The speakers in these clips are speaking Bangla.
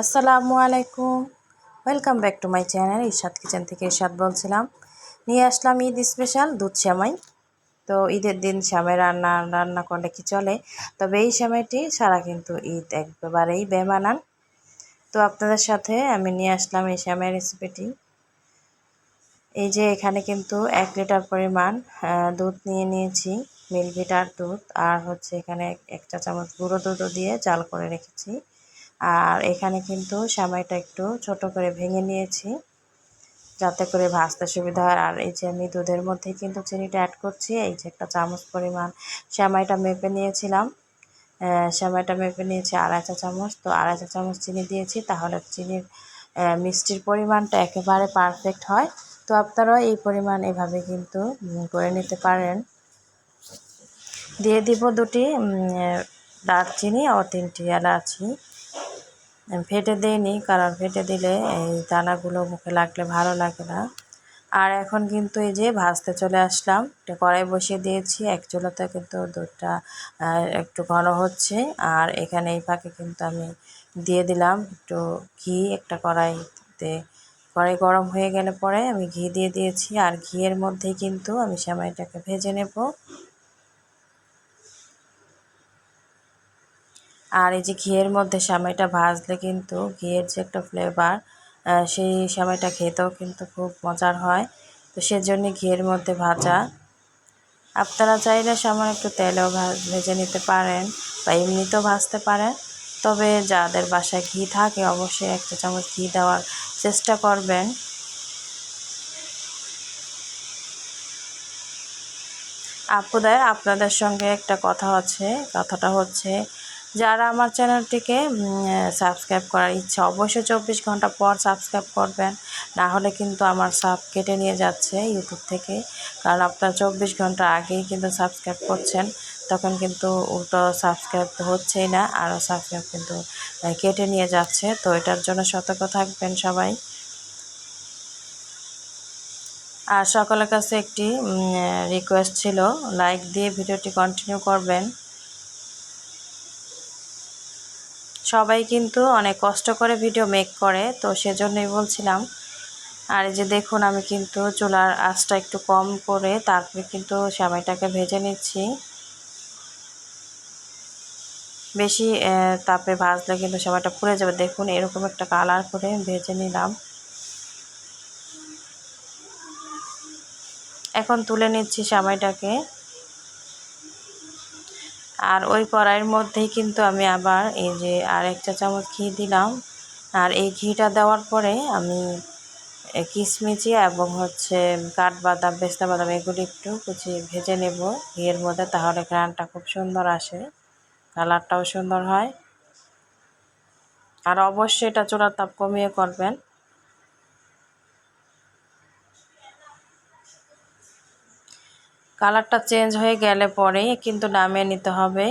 আসসালামু আলাইকুম। Welcome back to my channel Irshad kitchen থেকে ইরশাদ বলছিলাম। নিয়ে আসলাম ঈদ স্পেশাল দুধ শ্যামাই তো ঈদের দিন শ্যামাই রান্না রান্না করলে কি চলে? তবে এই শ্যামাইটি সারা কিন্তু ঈদ একবারেই বেমানান। তো আপনাদের সাথে আমি নিয়ে আসলাম এই শ্যামাই রেসিপিটি এই যে এখানে কিন্তু এক লিটার পরিমাণ দুধ নিয়ে নিয়েছি মিলভিটার দুধ। আর হচ্ছে এখানে এক চা চামচ গুঁড়ো দুধও দিয়ে জাল করে রেখেছি। আর এখানে কিন্তু সামাইটা একটু ছোট করে ভেঙে নিয়েছি, যাতে করে ভাজতে সুবিধা হয়। আর এই যে আমি দুধের মধ্যে কিন্তু চিনিটা অ্যাড করছি, এই যে একটা চামচ পরিমাণ শ্যামাইটা মেপে নিয়েছিলাম। শ্যামাইটা মেপে নিয়েছি আড়াই চা চামচ। তো আড়াই চা চামচ চিনি দিয়েছি, তাহলে চিনির মিষ্টির পরিমাণটা একেবারে পারফেক্ট হয়। তো আপনারাও এই পরিমাণ এভাবে কিন্তু করে নিতে পারেন। দিয়ে দিব দুটি দারচিনি ও তিনটি এলাচি। ফেটে দেয়নি কারণ ফেটে দিলে এই দানাগুলো মুখে লাগলে ভালো লাগে না। আর এখন কিন্তু এই যে ভাজতে চলে আসলাম, একটা কড়াই বসিয়ে দিয়েছি, এক চুলোতে কিন্তু দুধটা একটু ঘন হচ্ছে। আর এখানে এই ফাঁকে কিন্তু আমি দিয়ে দিলাম একটু ঘি, একটা কড়াইতে। কড়াই গরম হয়ে গেলে পরে আমি ঘি দিয়ে দিয়েছি। আর ঘিয়ের মধ্যেই কিন্তু আমি সেমাইটাকে ভেজে নেব। আর এই যে ঘিয়ের মধ্যে সামাইটা ভাজলে কিন্তু ঘিয়ের যে একটা ফ্লেভার সেই সামাইটা খেতেও কিন্তু খুব মজার হয়। তো সেজন্য ঘিয়ের মধ্যে ভাজা। আপনারা চাইলে সামান্য একটু তেলেও ভেজে নিতে পারেন বা এমনিতেও ভাজতে পারেন। তবে যাদের বাসায় ঘি থাকে অবশ্যই একটা চামচ ঘি দেওয়ার চেষ্টা করবেন। আপুদের, আপনাদের সঙ্গে একটা কথা আছে। কথাটা হচ্ছে যারা আমার চ্যানেলটিকে সাবস্ক্রাইব করার ইচ্ছা, অবশ্যই চব্বিশ ঘণ্টা পর সাবস্ক্রাইব করবেন। না হলে কিন্তু আমার সাব কেটে নিয়ে যাচ্ছে ইউটিউব থেকে। কারণ আপনার চব্বিশ ঘণ্টা আগেই কিন্তু সাবস্ক্রাইব করছেন, তখন কিন্তু উল্টো সাবস্ক্রাইব তো হচ্ছেই না, আরও সাবস্ক্রাইব কিন্তু কেটে নিয়ে যাচ্ছে। তো এটার জন্য সতর্ক থাকবেন সবাই। আর সকলের কাছে একটি রিকোয়েস্ট ছিল লাইক দিয়ে ভিডিওটি কন্টিনিউ করবেন। সবাই কিন্তু অনেক কষ্ট করে ভিডিও মেক করে, তো সেজন্যই বলছিলাম। আর এই যে দেখুন, আমি কিন্তু চুলার আঁচটা একটু কম করে তারপরে কিন্তু সামাইটাকে ভেজে নিচ্ছি। বেশি তাপে ভাজলে কিন্তু সময়টা পুড়ে যাবে। দেখুন, এরকম একটা কালার করে ভেজে নিলাম। এখন তুলে নিচ্ছি সামাইটাকে। আর ওই কড়াইয়ের মধ্যেই কিন্তু আমি আবার এই যে আর একটা চামচ ঘি দিলাম। আর এই ঘিটা দেওয়ার পরে আমি কিশমিচি এবং হচ্ছে কাঠবাদাম, পেস্তা বাদাম এগুলি একটু কুচি ভেজে নেব ঘিয়ের মধ্যে তাহলে গ্রানটা খুব সুন্দর আসে, কালারটাও সুন্দর হয়। আর অবশ্যই এটা চূড়ার তাপ কমিয়ে করবেন। কালারটা চেঞ্জ হয়ে গেলে পরেই কিন্তু নামিয়ে নিতে হবে।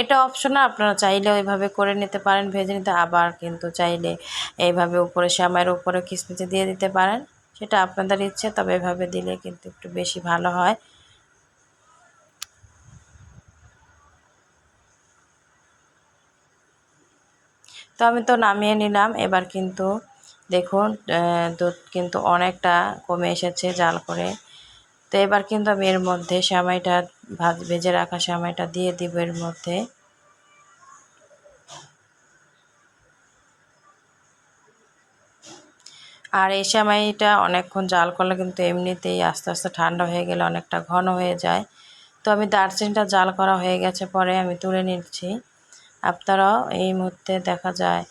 এটা অপশনাল, আপনারা চাইলে ওইভাবে করে নিতে পারেন, ভেজে নিতে আবার কিন্তু চাইলে এইভাবে উপরে শ্যামের উপরে কিসমিচে দিয়ে দিতে পারেন। সেটা আপনাদের ইচ্ছে, তবে এভাবে দিলে কিন্তু একটু বেশি ভালো হয়। তো আমি তো নামিয়ে নিলাম। এবার কিন্তু দেখুন দুধ কিন্তু অনেকটা কমে এসেছে জাল করে। তো এবার কিন্তু আমি এর মধ্যে সামাইটা, ভাজ, ভেজে রাখা সামাইটা দিয়ে দিব এর মধ্যে। আর এই সামাইটা অনেকক্ষণ জাল করলে কিন্তু এমনিতেই আস্তে আস্তে ঠান্ডা হয়ে গেলে অনেকটা ঘন হয়ে যায়। তো আমি দারচিনিটা জাল করা হয়ে গেছে পরে আমি তুলে নিচ্ছি। আপনারাও এই মুহূর্তে দেখা যায়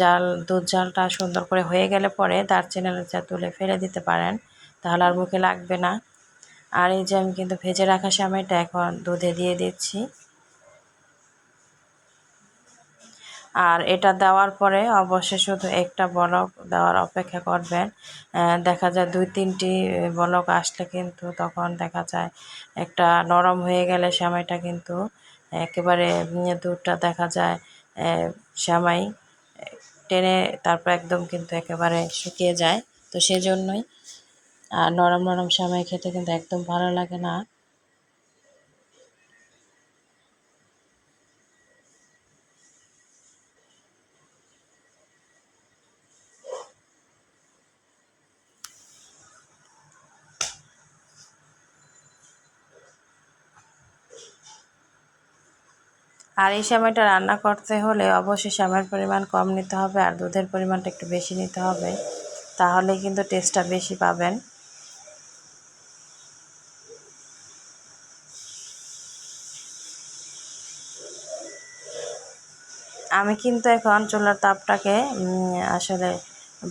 জাল দুধ জালটা সুন্দর করে হয়ে গেলে পরে দারচিনিটা তুলে ফেলে দিতে পারেন, তাহলে আর মুখে লাগবে না। আর এই যে আমি কিন্তু ভেজে রাখা সময়টা এখন দুধে দিয়ে দিচ্ছি। আর এটা দেওয়ার পরে অবশ্যই শুধু একটা বলক দেওয়ার অপেক্ষা করবেন। দেখা যায় দুই, তিনটি বলক আসলে কিন্তু তখন দেখা যায় একটা নরম হয়ে গেলে সময়টা কিন্তু একেবারে দূরটা দেখা যায় শ্যামাই টেনে তারপর একদম কিন্তু একেবারে শুকিয়ে যায়। তো সেজন্যই, আর নরম নরম সামাই খেতে কিন্তু একদম ভালো লাগে না। আর এই সময়টা রান্না করতে হলে অবশ্যই সময়ের পরিমাণ কম নিতে হবে আর দুধের পরিমাণটা একটু বেশি নিতে হবে। তাহলে কিন্তু টেস্টটা বেশি পাবেন। আমি কিন্তু এখন চুলার তাপটাকে আসলে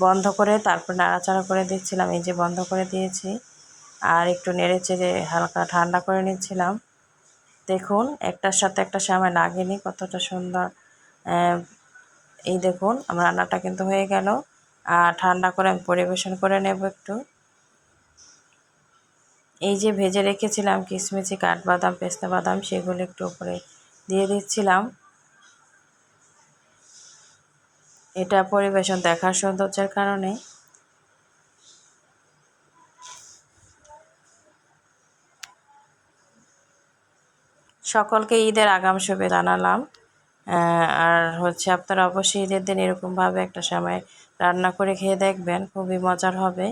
বন্ধ করে তারপর নাড়াচাড়া করে দিচ্ছিলাম। এই যে বন্ধ করে দিয়েছি। আর একটু নেড়ে চেড়ে হালকা ঠান্ডা করে নিচ্ছিলাম। দেখুন, একটার সাথে একটা সময় লাগেনি কতটা সুন্দর। এই দেখুন, আমার রান্নাটা কিন্তু হয়ে গেল। আর ঠান্ডা করে আমি পরিবেশন করে নেব একটু। এই যে ভেজে রেখেছিলাম কিশমিশি, কাঠবাদাম, পেস্তা বাদাম, সেগুলো একটু উপরে দিয়ে দিচ্ছিলাম। এটা পরিবেশন দেখার সৌন্দর্যের কারণে সকলকে ঈদের আগাম শুভে জানালাম। আর হচ্ছে আপনারা অবশ্যই ঈদের দিন এরকমভাবে একটা সময় রান্না করে খেয়ে দেখবেন, খুবই মজার হবে।